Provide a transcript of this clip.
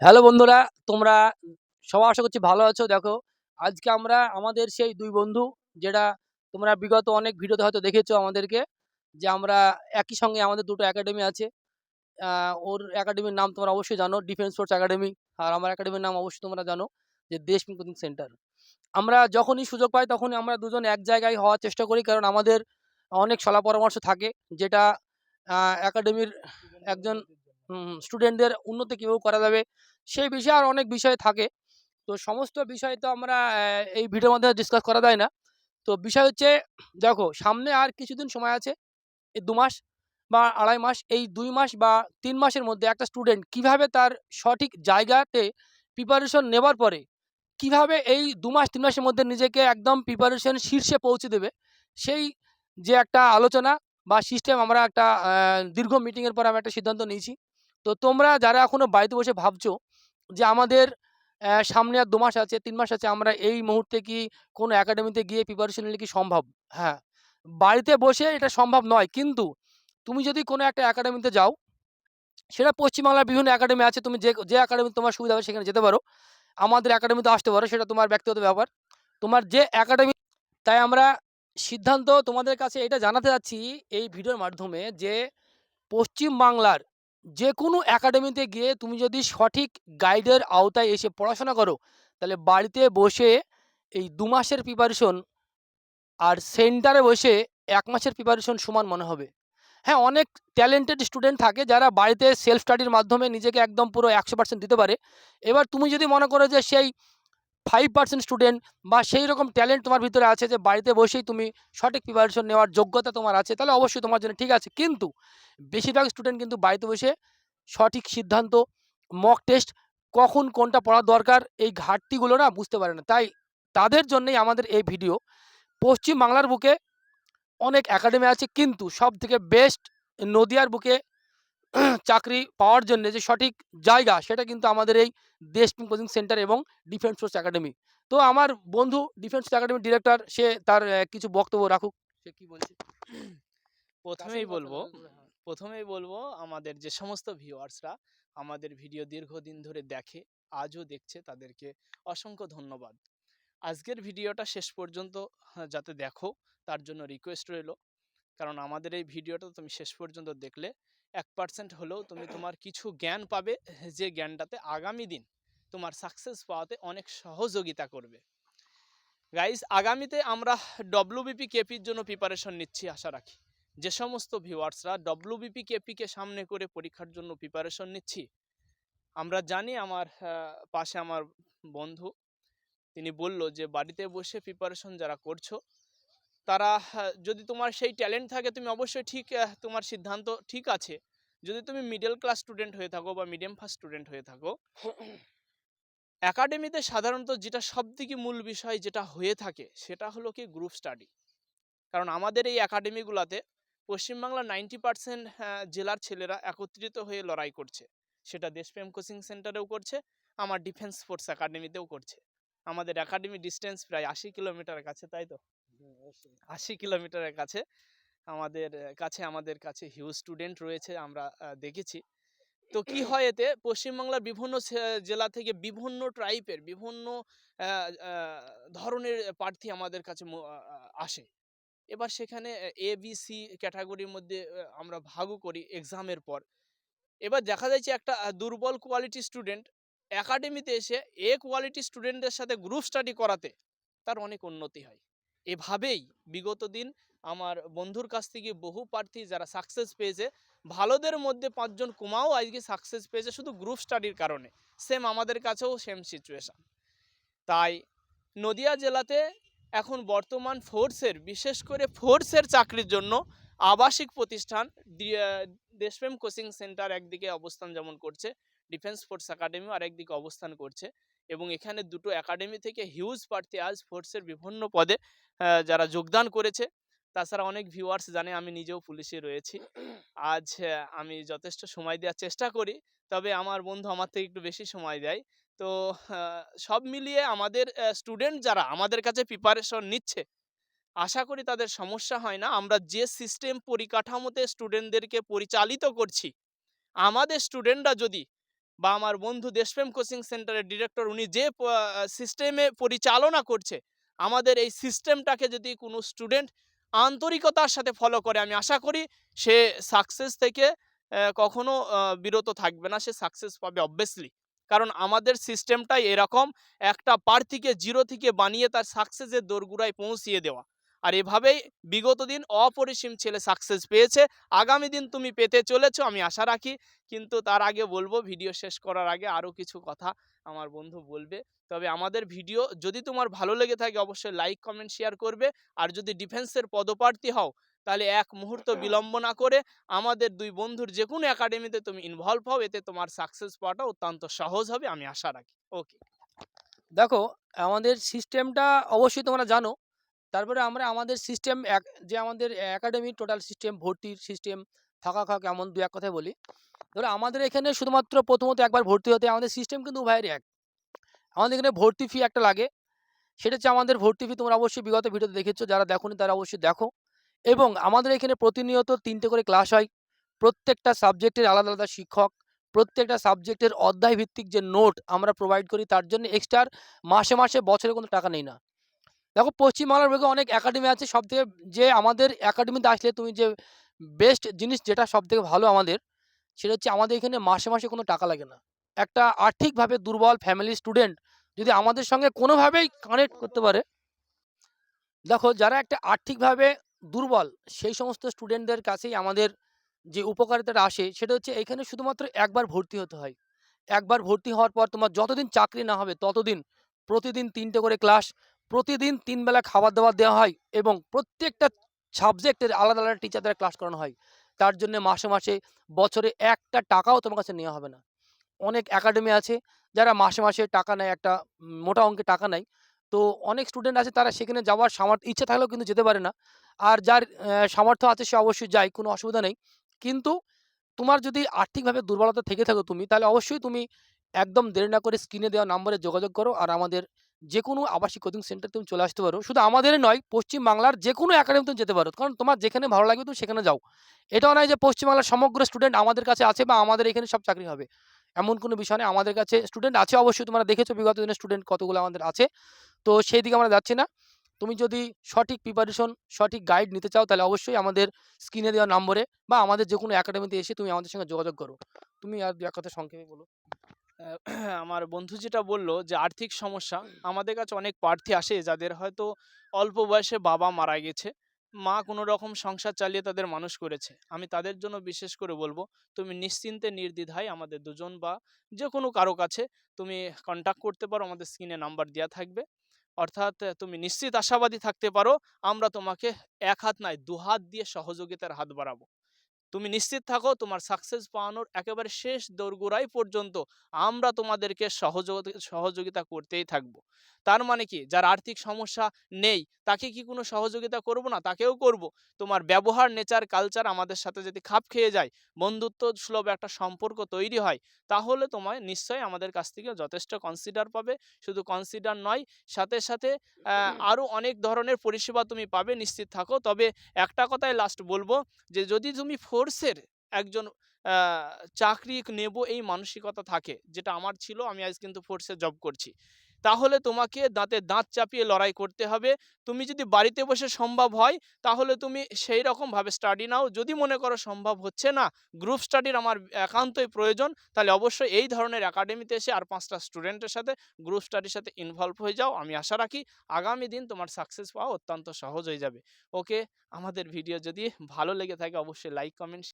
Hello বন্ধুরা, তোমরা সবাই আশা করছি ভালো আছো। দেখো, আজকে আমরা আমাদের সেই দুই বন্ধু, যেটা তোমরা বিগত অনেক ভিডিওতে হয়তো দেখেছ আমাদেরকে, যে আমরা একই সঙ্গে আমাদের দুটো একাডেমি আছে। ওর একাডেমির নাম তোমরা অবশ্যই জানো, ডিফেন্স ফোর্স একাডেমি, আর আমার একাডেমির নাম অবশ্যই তোমরা জানো, যে দেশ কোচিং সেন্টার। আমরা যখনই সুযোগ পাই তখনই আমরা দুজন এক জায়গায় হওয়ার চেষ্টা করি, কারণ আমাদের অনেক সলা পরামর্শ থাকে, যেটা একাডেমির একজন স্টুডেন্টদের উন্নতি কীভাবে করা যাবে, সেই বিষয়ে আর অনেক বিষয় থাকে। তো সমস্ত বিষয় তো আমরা এই ভিডিওর মধ্যে ডিসকাস করা যায় না। তো বিষয় হচ্ছে, দেখো, সামনে আর কিছুদিন সময় আছে, এই দু মাস বা আড়াই মাস, এই দুই মাস বা তিন মাসের মধ্যে একটা স্টুডেন্ট কীভাবে তার সঠিক জায়গাতে প্রিপারেশন নেবার পরে, কীভাবে এই দু মাস, তিন মাসের মধ্যে নিজেকে একদম প্রিপারেশন শীর্ষে পৌঁছে দেবে, সেই যে একটা আলোচনা বা সিস্টেম আমরা একটা দীর্ঘ মিটিংয়ের পর আমরা একটা সিদ্ধান্ত নিয়েছি। তো তোমরা যারা এখনও বাড়িতে বসে ভাবছ যে আমাদের সামনে আর দু মাস আছে, তিন মাস আছে, আমরা এই মুহূর্তে কি কোনো একাডেমিতে গিয়ে প্রিপারেশন নিলে কি সম্ভব? হ্যাঁ বাড়িতে বসে এটা সম্ভব নয়। কিন্তু তুমি যদি কোনো একটা একাডেমিতে যাও, সেটা পশ্চিমবাংলার বিভিন্ন একাডেমি আছে, তুমি যে যে একাডেমি তোমার সুবিধা হবে সেখানে যেতে পারো। আমাদের একাডেমিতে আসতে পারো, সেটা তোমার ব্যক্তিগত ব্যাপার। তোমার যে একাডেমি তাই আমরা সিদ্ধান্ত তোমাদের কাছে এটা জানাতে যাচ্ছি এই ভিডিওর মাধ্যমে যে পশ্চিম বাংলার যে কোনো একাডেমিতে গিয়ে তুমি যদি সঠিক গাইডের আওতায় এসে পড়াশোনা করো, তাহলে বাড়িতে বসে এই দু মাসের প্রিপারেশন আর সেন্টারে বসে এক মাসের প্রিপারেশন সমান মনে হবে। হ্যাঁ অনেক ট্যালেন্টেড স্টুডেন্ট থাকে যারা বাড়িতে সেলফ স্টাডির মাধ্যমে নিজেকে একদম পুরো একশো পার্সেন্ট দিতে পারে। এবার তুমি যদি মনে করো যে সেই ফাইভ পার্সেন্ট স্টুডেন্ট বা সেই রকম ট্যালেন্ট তোমার ভিতরে আছে যে বাড়িতে বসেই তুমি সঠিক প্রিপারেশন নেওয়ার যোগ্যতা তোমার আছে, তাহলে অবশ্যই তোমার জন্য ঠিক আছে। কিন্তু বেশিরভাগ স্টুডেন্ট কিন্তু বাড়িতে বসে সঠিক সিদ্ধান্ত মক টেস্ট কখন কোনটা পড়ার দরকার এই ঘাটতিগুলো না বুঝতে পারে না। তাই তাদের জন্যই আমাদের এই ভিডিও পশ্চিম বাংলার বুকে অনেক একাডেমি আছে, কিন্তু সব থেকে বেস্ট নদিয়ার বুকে চাকরি পাওয়ার জন্য যে সঠিক জায়গা সেটা কিন্তু আমাদের এই দেশপ্রেম কোচিং সেন্টার এবং ডিফেন্স ফোর্স একাডেমি। তো আমার বন্ধু ডিফেন্স একাডেমির ডিরেক্টর সে তার কিছু বক্তব্য রাখুক। সে কি বলছে? প্রথমেই বলব প্রথমেই বলব আমাদের যে সমস্ত ভিউয়ার্সরা আমাদের ভিডিও দীর্ঘদিন ধরে দেখে আজও দেখছে তাদেরকে অসংখ্য ধন্যবাদ। আজকের ভিডিওটা শেষ পর্যন্ত হ্যাঁ, যাতে দেখো তার জন্য রিকোয়েস্ট রইল। কারণ আমাদের এই ভিডিওটা তুমি শেষ পর্যন্ত দেখলে এক পার্সেন্ট হলেও তুমি তোমার কিছু জ্ঞান পাবে, যে জ্ঞানটাতে আগামী দিন তোমার সাকসেস পাওয়াতে অনেক সহযোগিতা করবে। গাইজ আগামীতে আমরা ডব্লিউবিপি কেপির জন্য প্রিপারেশন নিচ্ছি আশা রাখি। যে সমস্ত ভিউয়ার্সরা ডব্লিউবিপি কেপিকে সামনে করে পরীক্ষার জন্য প্রিপারেশন নিচ্ছি। আমরা জানি আমার পাশে আমার বন্ধু, তিনি বলল যে বাড়িতে বসে প্রিপারেশন যারা করছ তারা যদি তোমার সেই ট্যালেন্ট থাকে, তুমি অবশ্যই ঠিক তোমার সিদ্ধান্ত ঠিক আছে। যদি তুমি মিডল ক্লাস স্টুডেন্ট হয়ে থাকো বা মিডিয়াম ফার্স্ট স্টুডেন্ট হয়ে থাকো একাডেমিতে সাধারণত যেটা সবথেকে মূল বিষয় যেটা হয়ে থাকে, সেটা হলো কি গ্রুপ স্টাডি কারণ আমাদের এই একাডেমিগুলোতে পশ্চিমবাংলার নাইনটি পার্সেন্ট জেলার ছেলেরা একত্রিত হয়ে লড়াই করছে। সেটা দেশপ্রেম কোচিং সেন্টারেও করছে, আমার ডিফেন্স ফোর্স একাডেমিতেও করছে। আমাদের একাডেমি ডিস্টেন্স প্রায় আশি কিলোমিটারের কাছে, তাই তো? আশি কিলোমিটারের কাছে। আমাদের কাছে আমাদের কাছে হিউজ স্টুডেন্ট রয়েছে, আমরা দেখেছি। তো কি হয় এতে? পশ্চিমবাংলার বিভিন্ন জেলা থেকে বিভিন্ন ট্রাইপের বিভিন্ন ধরনের প্রার্থী আমাদের কাছে আসে। এবার সেখানে, এ বি সি ক্যাটাগরির মধ্যে আমরা ভাগও করি এক্সামের পর। এবার দেখা যাচ্ছে একটা দুর্বল কোয়ালিটি স্টুডেন্ট একাডেমিতে এসে এ কোয়ালিটি স্টুডেন্টদের সাথে গ্রুপ স্টাডি করাতে তার অনেক উন্নতি হয়। এভাবেই বিগত দিন আমার বন্ধুর কাছ থেকে বহু প্রার্থী যারা সাকসেস পেয়েছে, ভালোদের মধ্যে পাঁচজন কুমাও আজকে সাকসেস পেয়েছে শুধু গ্রুপ স্টাডির কারণে। সেম আমাদের কাছেও সেম সিচুয়েশান তাই নদিয়া জেলাতে এখন বর্তমান ফোর্সের বিশেষ করে ফোর্সের চাকরির জন্য আবাসিক প্রতিষ্ঠান দেশপ্রেম কোচিং সেন্টার একদিকে অবস্থান যেমন করছে ডিফেন্স ফোর্স একাডেমিও আরেকদিকে অবস্থান করছে। এবং এখানে দুটো একাডেমি থেকে হিউজ প্রার্থী আজ ফোর্সের বিভিন্ন পদে যারা যোগদান করেছে। তাছাড়া অনেক ভিউয়ার্স জানে আমি নিজেও পুলিশে রয়েছি। আজ আমি যথেষ্ট সময় দেওয়ার চেষ্টা করি, তবে আমার বন্ধু আমার থেকে একটু বেশি সময় দেয়। তো সব মিলিয়ে আমাদের স্টুডেন্ট যারা আমাদের কাছে প্রিপারেশন নিচ্ছে, আশা করি তাদের সমস্যা হয় না। আমরা যে সিস্টেম পরিকাঠামোতে স্টুডেন্টদেরকে পরিচালিত করছি, আমাদের স্টুডেন্টরা যদি বা আমার বন্ধু দেশপ্রেম কোচিং সেন্টারের ডিরেক্টর উনি যে সিস্টেমে পরিচালনা করছে, আমাদের এই সিস্টেমটাকে যদি কোনো স্টুডেন্ট আন্তরিকতার সাথে ফলো করে, আমি আশা করি সে সাকসেস থেকে কখনো বিরত থাকবে না, সে সাকসেস পাবে অবভিয়াসলি কারণ আমাদের সিস্টেমটাই এরকম, একটা প্রার্থীকে জিরো থেকে বানিয়ে তার সাকসেসের দোরগোড়ায় পৌঁছিয়ে দেওয়া। আর এভাবেই বিগত দিন অপরিসীম ছেলে সাকসেস পেয়েছে। আগামী দিন তুমি পেতে চলেছো, আমি আশা রাখি। কিন্তু তার আগে বলব ভিডিও শেষ করার আগে আরও কিছু কথা আমার বন্ধু বলবে। তবে আমাদের ভিডিও যদি তোমার ভালো লেগে থাকে, অবশ্যই লাইক কমেন্ট শেয়ার করবে। আর যদি ডিফেন্সের পদপ্রার্থী হও, তাহলে এক মুহূর্ত বিলম্ব না করে আমাদের দুই বন্ধুর যে কোনো একাডেমিতে তুমি ইনভলভ হও। এতে তোমার সাকসেস পাওয়াটা অত্যন্ত সহজ হবে, আমি আশা রাখি। ওকে দেখো, আমাদের সিস্টেমটা অবশ্যই তোমরা জানো। তারপরে আমরা আমাদের সিস্টেম এক, যে আমাদের একাডেমি টোটাল সিস্টেম ভর্তির সিস্টেম থাকা খাওয়া কেমন দু এক কথায় বলি। ধরো আমাদের এখানে শুধুমাত্র প্রথমত একবার ভর্তি হতে, আমাদের সিস্টেম কিন্তু উভয়েরই এক। আমাদের এখানে ভর্তি ফি একটা লাগে। সেটা হচ্ছে আমাদের ভর্তি ফি তোমরা অবশ্যই বিগত ভিডিওতে দেখেছ, যারা দেখোনি তারা অবশ্যই দেখো। এবং আমাদের এখানে প্রতিনিয়ত তিনটে করে ক্লাস হয়। প্রত্যেকটা সাবজেক্টের আলাদা আলাদা শিক্ষক, প্রত্যেকটা সাবজেক্টের অধ্যায় ভিত্তিক যে নোট আমরা প্রোভাইড করি, তার জন্য এক্সট্রা মাসে মাসে বছরে কোনো টাকা নেই না। দেখো পশ্চিমবাংলার বুকে অনেক একাডেমি আছে সব থেকে যে আমাদের একাডেমিতে আসলে তুমি যে বেস্ট জিনিস যেটা সব থেকে ভালো আমাদের, সেটা হচ্ছে আমাদের এখানে মাসে মাসে কোনো টাকা লাগে না। একটা আর্থিকভাবে দুর্বল ফ্যামিলি স্টুডেন্ট যদি আমাদের সঙ্গে কোনোভাবেই কানেক্ট করতে পারে, দেখো যারা একটা আর্থিকভাবে দুর্বল, সেই সমস্ত স্টুডেন্টদের কাছেই আমাদের যে উপকারিতাটা আসে, সেটা হচ্ছে এখানে শুধুমাত্র একবার ভর্তি হতে হয়। একবার ভর্তি হওয়ার পর তোমার যতদিন চাকরি না হবে, ততদিন প্রতিদিন তিনটে করে ক্লাস প্রতিদিন তিন বেলা খাবার দাবার দেওয়া হয় এবং প্রত্যেকটা সাবজেক্টের আলাদা আলাদা টিচার দ্বারা ক্লাস করানো হয়। তার জন্য মাসে মাসে বছরে একটা টাকাও তোমার কাছে নেওয়া হবে না। অনেক একাডেমি আছে যারা মাসে মাসে টাকা নেয়, একটা মোটা অঙ্কে টাকা নেয়। তো অনেক স্টুডেন্ট আছে তারা সেখানে যাওয়ার সামর্থ্য, ইচ্ছা থাকলেও কিন্তু যেতে পারে না। আর যার সামর্থ্য আছে সে অবশ্যই যায়, কোনো অসুবিধা নেই। কিন্তু তোমার যদি আর্থিকভাবে দুর্বলতা থেকে থাকো তুমি, তাহলে অবশ্যই তুমি একদম দেরি না করে স্ক্রিনে দেওয়া নম্বরে যোগাযোগ করো আর আমাদের যে কোনো আবাসিক কোচিং সেন্টার তুমি চলে আসতে পারো। শুধু আমাদেরই নয় পশ্চিম বাংলার যে কোনো একাডেমি তুমি যেতে পারো। কারণ তোমার যেখানে ভালো লাগবে তুমি সেখানে যাও। এটাও নয় যে পশ্চিমবাংলার সমগ্র স্টুডেন্ট আমাদের কাছে আছে বা আমাদের এখানে সব চাকরি হবে। এমন কোনো বিষয় নেই আমাদের কাছে স্টুডেন্ট আছে অবশ্যই, তোমরা দেখেছ বিগত দিনের স্টুডেন্ট কতগুলো আমাদের আছে। তো সেই দিকে আমরা যাচ্ছি না। তুমি যদি সঠিক প্রিপারেশন সঠিক গাইড নিতে চাও, তাহলে অবশ্যই আমাদের স্ক্রিনে দেওয়া নম্বরে বা আমাদের যে কোনো একাডেমিতে এসে তুমি আমাদের সঙ্গে যোগাযোগ করো। তুমি আর এক কথা সংক্ষেপে বলো। আমার বন্ধু যেটা বলল যে, আর্থিক সমস্যা, আমাদের কাছে অনেক প্রার্থী আসে যাদের হয়তো অল্প বয়সে বাবা মারা গেছে। মা কোনো রকম সংসার চালিয়ে তাদের মানুষ করেছে। আমি তাদের জন্য বিশেষ করে বলব, তুমি নিশ্চিন্তে, নির্দ্বিধায় আমাদের দুজন বা যে কোনো কারও কাছে তুমি কন্ট্যাক্ট করতে পারো, আমাদের স্ক্রিনে নাম্বার দেওয়া থাকবে। অর্থাৎ তুমি নিশ্চিত আশাবাদী থাকতে পারো, আমরা তোমাকে এক হাত নয়, দু হাত দিয়ে সহযোগিতার হাত বাড়াবো। তুমি নিশ্চিত থাকো তোমার সাকসেস পাওয়ানোর একেবারে শেষ দোরগোড়াই পর্যন্ত আমরা তোমাদেরকে সহযোগিতা সহযোগিতা করতেই থাকব। তার মানে কি? যার আর্থিক সমস্যা নেই, তাকে কি কোনো সহযোগিতা করব না? তাকেও করব। তোমার ব্যবহার, নেচার কালচার আমাদের সাথে যদি খাপ খেয়ে যায়, বন্ধুত্ব সুলভ একটা সম্পর্ক তৈরি হয়, তাহলে তোমায় নিশ্চয়ই আমাদের কাছ থেকে যথেষ্ট কনসিডার পাবে। শুধু কনসিডার নয়, সাথে সাথে আরও অনেক ধরনের পরিষেবা তুমি পাবে, নিশ্চিত থাকো। তবে একটা কথাই লাস্ট বলব, যে যদি তুমি ফোর্সের একজন চাকরি নেব এই মানসিকতা থাকে, যেটা আমার ছিল, আমি আজ কিন্তু ফোর্সে জব করছি। তাহলে তোমাকে দাঁতে দাঁত চাপিয়ে লড়াই করতে হবে। তুমি যদি বাড়িতে বসে সম্ভব হয়, তাহলে তুমি সেই রকমভাবে স্টাডি নাও। যদি মনে করো সম্ভব হচ্ছে না গ্রুপ স্টাডির আমার একান্তই প্রয়োজন, তাহলে অবশ্যই এই ধরনের একাডেমিতে এসে আর পাঁচটা স্টুডেন্টের সাথে গ্রুপ স্টাডির সাথে ইনভলভ হয়ে যাও। আমি আশা রাখি আগামী দিন তোমার সাকসেস পাওয়া অত্যন্ত সহজ হয়ে যাবে। ওকে আমাদের ভিডিও যদি ভালো লেগে থাকে, অবশ্যই লাইক কমেন্ট